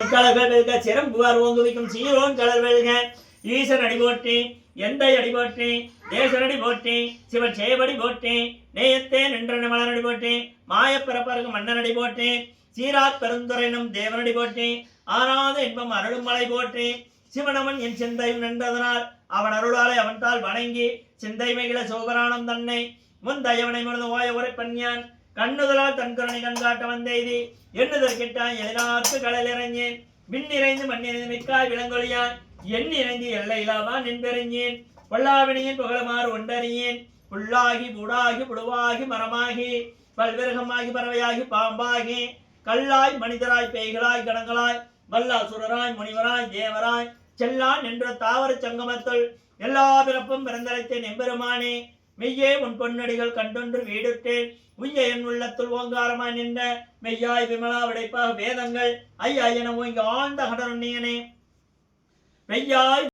கலர்கள் வெல்க சிறம்புவார் ஓங்குவிக்கும் சீரோன் கலர் வெல்க ஈசன் அடி போற்றி எந்தை அடி போற்றி தேசனடி போற்றி சிவன் சேவடி போற்றி நேயத்தே நின்றன மலரடி போற்றி மாயப்பிறப்பருக்கு மன்னனடி போற்றி சீராத் பெருந்துரைனும் தேவனடி போற்றி ஆனாத இன்பம் அருளும் மலை போற்றி சிவனவன் என் சிந்தையும் நின்றதனால் அவன் அருளாலை அவன்தால் வணங்கி சிந்தை மிகில சோபரானம் தன்னை முன் தயவனை மனது ஓய உரைப்பன்யான் கண்ணுதலால் தன் கருணை கண்காட்ட வந்தெய்தி எண்ணுதல் கிட்டான் எதிரார்க்கு கடல் இறங்கேன் விண்ணிறைந்து மண்ணிறைந்து மிக்காய் விலங்கொழியான். எண் நிறைந்து எல்லை நின்பெறிஞ்சேன் பொல்லாவினியின் புகழமாறு ஒன்றறியேன். புல்லாகி புடாகி புழுவாகி மரமாகி பல்விரகமாகி பறவையாகி பாம்பாகி கல்லாய் மனிதராய் பேய்களாய் கணங்களாய் வல்லாசுரராய் முனிவராய் தேவராய் செல்லான் என்ற தாவர சங்கமத்துள் எல்லா பிறப்பும் பிறந்தழைத்தேன் எம்பெருமானே. மெய்யே உன் பொன்னடிகள் கண்டொன்று வீடுற்றேன் உய்ய என் உள்ளத்துள் ஓங்காரமாய் நின்ற மெய்யாய் விமலா விடைப்பாக வேதங்கள். ஐயா என ஓய்ங்க ஆழ்ந்த கடனுண்ணியனே மெய்யாய்